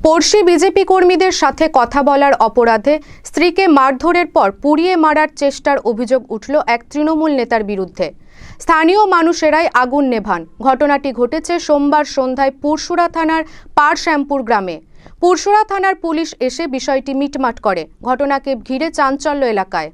পড়শি BJP কর্মীদের সাথে কথা বলার অপরাধে স্ত্রীকে মারধরের পর পুড়িয়ে মারার চেষ্টার অভিযোগ উঠল এক তৃণমূল নেতার বিরুদ্ধে। স্থানীয় মানুষেরাই আগুন নেভান। ঘটনাটি ঘটেছে সোমবার সন্ধ্যায় পুরসুরা থানার পারশ্যামপুর গ্রামে। পুরসুরা থানার পুলিশ এসে বিষয়টি মিটমাট করে। ঘটনাকে ঘিরে চাঞ্চল্য এলাকায়।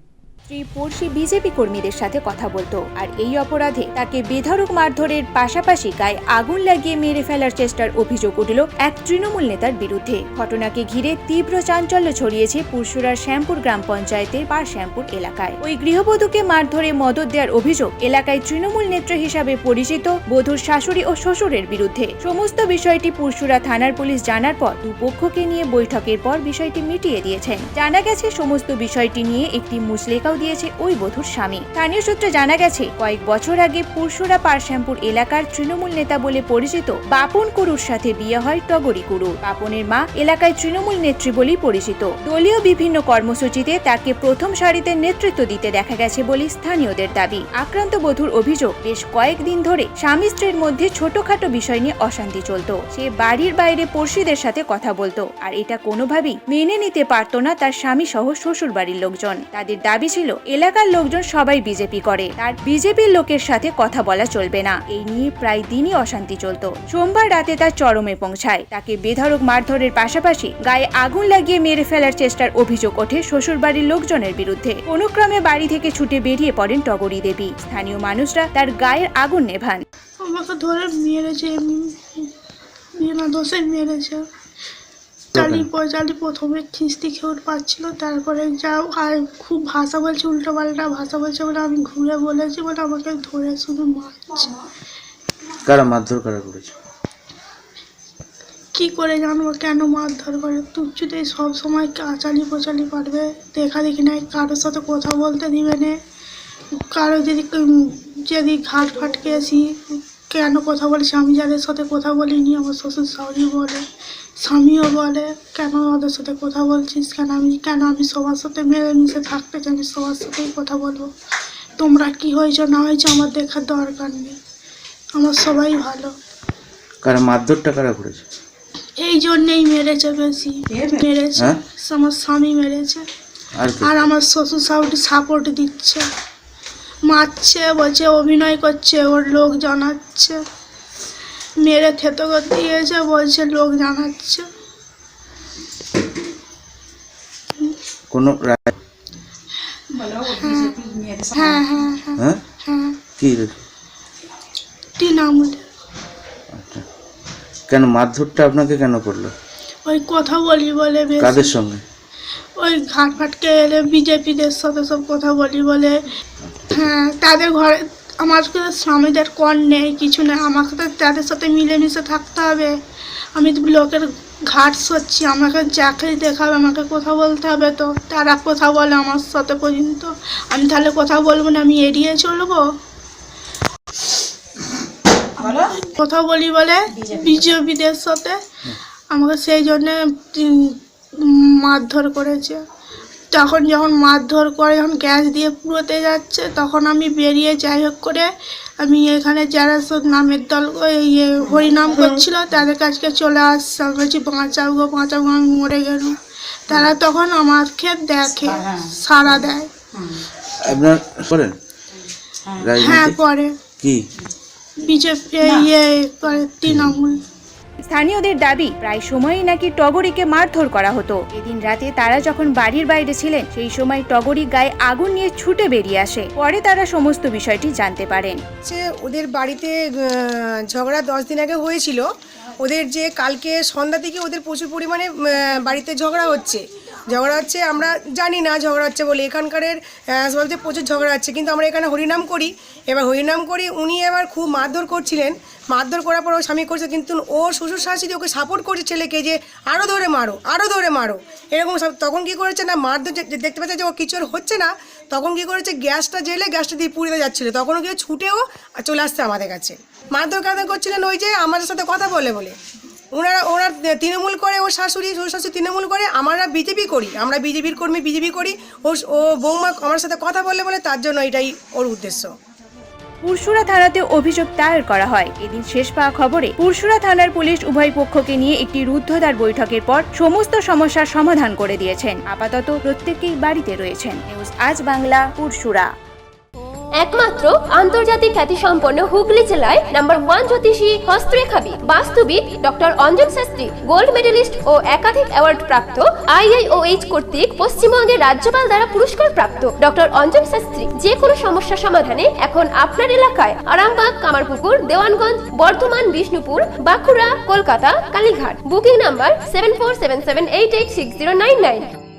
স্ত্রী পড়শি বিজেপি কর্মীদের সাথে কথা বলতো। আর এই অপরাধে তাকে বেধড়ক মারধরের পাশাপাশি গায়ে আগুন লাগিয়ে মেরে ফেলার চেষ্টার অভিযোগ উঠল এক তৃণমূল নেতার বিরুদ্ধে। ঘটনাকে ঘিরে তীব্র চাঞ্চল্য ছড়িয়েছে পুরসুরার শ্যামপুর গ্রাম পঞ্চায়েতের পার শ্যামপুর এলাকায়। ওই গৃহবধূকে মারধরে মদত দেওয়ার অভিযোগ এলাকায় তৃণমূল নেত্রী হিসাবে পরিচিত বধূর শাশুড়ি ও শ্বশুরের বিরুদ্ধে। সমস্ত বিষয়টি পুরসুরা থানার পুলিশ জানার পর দুপক্ষকে নিয়ে বৈঠকের পর বিষয়টি মিটিয়ে দিয়েছেন। জানা গেছে, সমস্ত বিষয়টি নিয়ে একটি মুচলেখাও দিয়েছে ওই বধূর স্বামী। স্থানীয় সূত্রে জানা গেছে, কয়েক বছর আগে পুরসুরা পারশ্যামপুর এলাকার তৃণমূল নেতা বলে পরিচিত বাপন কুরুর সাথে বিয়ে হয় টগরি কুরু বাপনের মা এলাকায় তৃণমূল নেত্রী বলেই পরিচিত। দলীয় বিভিন্ন কর্মসূচিতে তাকে প্রথম সারিতে নেতৃত্ব দিতে দেখা গেছে বলে স্থানীয়দের দাবি। আক্রান্ত বধূর অভিযোগ, বেশ কয়েকদিন ধরে স্বামী স্ত্রীর মধ্যে ছোটখাটো বিষয় নিয়ে অশান্তি চলতো। সে বাড়ির বাইরে পড়শিদের সাথে কথা বলতো, আর এটা কোনোভাবেই মেনে নিতে পারতো না তার স্বামী সহ শ্বশুর বাড়ির লোকজন। তাদের দাবি ছিল এলাকার লোকজন সবাই বিজেপি করে। তার বিজেপির লোকের সাথে কথা বলা চলবে না। এই নিয়ে প্রায় দিনই অশান্তি চলতো। সোমবার রাতে তার চরমে পৌঁছায়। তাকে বেধড়ক মারধরের পাশাপাশি গায়ে আগুন লাগিয়ে মেরে ফেলার চেষ্টার অভিযোগ ওঠে শ্বশুর বাড়ির লোকজনের বিরুদ্ধে। অনুক্রমে বাড়ি থেকে ছুটে বেরিয়ে পড়েন টগরী দেবী। স্থানীয় মানুষরা তার গায়ের আগুন নেভান। আমাকে ধরে মেরেছে দোষে মেরেছে। চালি চালি প্রথমে খিস্তি খেউর পাচ্ছিল তারপরে যা আর খুব ভাষা বলছে উল্টো পাল্টা ভাষা বলছে বলে আমি ঘুরে বলেছি বলে আমাকে ধরে শুধু মারছে। কারা মারধর কারা করেছে? কি করে জানব কেন মারধর করে? তুচ্ছুতে সব সময় আচালি পোচালি পারবে দেখা দেখি নাই কারোর সাথে কথা বলতে দিবে না। কারও যদি যদি ঘাট ফাটকে আসি কেন কথা বলছি আমি যাদের সাথে কথা বলিনি আমার শ্বশুর শাশুড়ি বলে স্বামীও বলে কেন ওদের সাথে কথা বলছিস কেন? আমি কেন আমি সবার সাথে মিলেমিশে থাকতে চাই আমি সবার সাথেই কথা বলব। তোমরা কি হয়েছো না হয়েছো আমার দেখার দরকার নেই। আমার সবাই ভালো। কারা মারধরটা কারা করেছে? এই জন্যেই মেরেছে বেশি। মেরেছে? হ্যাঁ? আমার স্বামী মেরেছে। আর আর আমার শ্বশুর শাশুড়ি সাপোর্ট দিচ্ছে। মারছে বলছে অভিনয় করছে ওর লোক জানাচ্ছে। মেরে থেতো করতে দিয়েছে বলছে লোক জানাচ্ছে। কোনো রায়- হ্যাঁ হ্যাঁ হ্যাঁ হ্যাঁ হ্যাঁ? কি? তৃণমূল আচ্ছা। কেন মারধরটা আপনাকে কেন করল? ওই কথা বলি বলে বেশি। কাদের সঙ্গে? ওই ঘাট ফাটকে এলে বিজেপিদের সাথে সব কথা বলি বলে। হ্যাঁ তাদের ঘরে আমার স্বামীদের কর নেই কিছু নেই আমাকে তো তাদের সাথে মিলেমিশে থাকতে হবে। আমি তো লোকের ঘাট সরছি আমাকে চাকরি দেখাবে আমাকে কথা বলতে হবে তো তারা কথা বলে আমার সাথে পর্যন্ত। আমি তাহলে কথা বলব না আমি এড়িয়ে চলবো? কথা বলি বলে বিজেপিদের সাথে। আমাকে সেই জন্যে মারধর করেছে। তখন যখন মারধর করে যখন গ্যাস দিয়ে পুরোতে যাচ্ছে তখন আমি বেরিয়ে যাই হোক করে আমি এখানে যারা সব নামের দল ইয়ে হরিনাম করছিল তাদের কাছকে চলে আসছে। আমি বলছি বাঁচাও গো বাঁচাও গো, আমি মরে গেলাম। তারা তখন আমাকে দেখে সাড়া দেয়। আপনার করেন হ্যাঁ পরে। কি? বিজেপি ইয়ে করে তৃণমূল। স্থানীয়দের দাবি, প্রায় সময়ই নাকি টগরীকে মারধর করা হতো। এদিন রাতে তারা যখন বাড়ির বাইরে ছিলেন, সেই সময় টগরি গায়ে আগুন নিয়ে ছুটে বেরিয়ে আসে। পরে তারা সমস্ত বিষয়টি জানতে পারেন। সে ওদের বাড়িতে ঝগড়া দশ দিন আগে হয়েছিল। ওদের যে কালকে সন্ধ্যা থেকে ওদের প্রচুর পরিমাণে বাড়িতে ঝগড়া হচ্ছে। ঝগড়া হচ্ছে, আমরা জানি না ঝগড়া হচ্ছে বলে। এখানকারের বলতে প্রচুর ঝগড়া হচ্ছে, কিন্তু আমরা এখানে হরিনাম করি। এবার হরিনাম করি, উনি এবার খুব মারধর করছিলেন। মারধর করার পর ও স্বামী করছে, কিন্তু ও শ্বশুর শাশুড়ি ওকে সাপোর্ট করছে ছেলেকে যে আরও ধরে মারো আরও ধরে মারো। এরকম সব- তখন কি করেছে না, মারধর দেখতে পাচ্ছে যে ও কিছু হচ্ছে না, তখন কি করেছে, গ্যাসটা জেলে গ্যাসটা দিয়ে পুড়িতে যাচ্ছিল। তখনও গিয়ে ছুটেও চলে আসছে আমাদের কাছে। মারধর কারধর করছিলেন? ওই যে আমাদের সাথে কথা বলে বলে। ওনারা, ওনার তৃণমূল করে ও শাশুড়ি শ্বশুর শাশুড়ি তৃণমূল করে, আমরা বিজেপি করি। আমরা বিজেপির কর্মী বিজেপি করি। ও ও বৌমা আমার সাথে কথা বলে বলে তার জন্য এটাই ওর উদ্দেশ্য। পুরসুরা থানাতে অভিযোগ দায়ের করা হয়। এদিন শেষ পাওয়া খবরে পুরসুরা থানার পুলিশ উভয় পক্ষকে নিয়ে একটি রুদ্ধদ্বার বৈঠকের পর সমস্ত সমস্যার সমাধান করে দিয়েছেন। আপাতত প্রত্যেকেই বাড়িতে রয়েছেন। নিউজ আজ বাংলা পুরসুরা একমাত্র আন্তর্জাতিক খ্যাতিসম্পন্ন হুগলি জেলায় নাম্বার ওয়ান জ্যোতিষী হস্তরেখাবিদ, বাস্তুবিদ doctor Anjan Shastri, gold medalist ও একাধিক অ্যাওয়ার্ড প্রাপ্ত আইআইওএইচ কর্তৃক পশ্চিমবঙ্গের রাজ্যপাল দ্বারা পুরস্কার প্রাপ্ত ডক্টর অঞ্জন শাস্ত্রী। যে কোনো সমস্যা সমাধানে এখন আপনার এলাকায় Arambagh, Kamarpukur, Dewanganj, Bardhaman, Bishnupur, Bankura, Kolkata, Kalighat. Booking number seven four seven seven eight eight six zero nine nine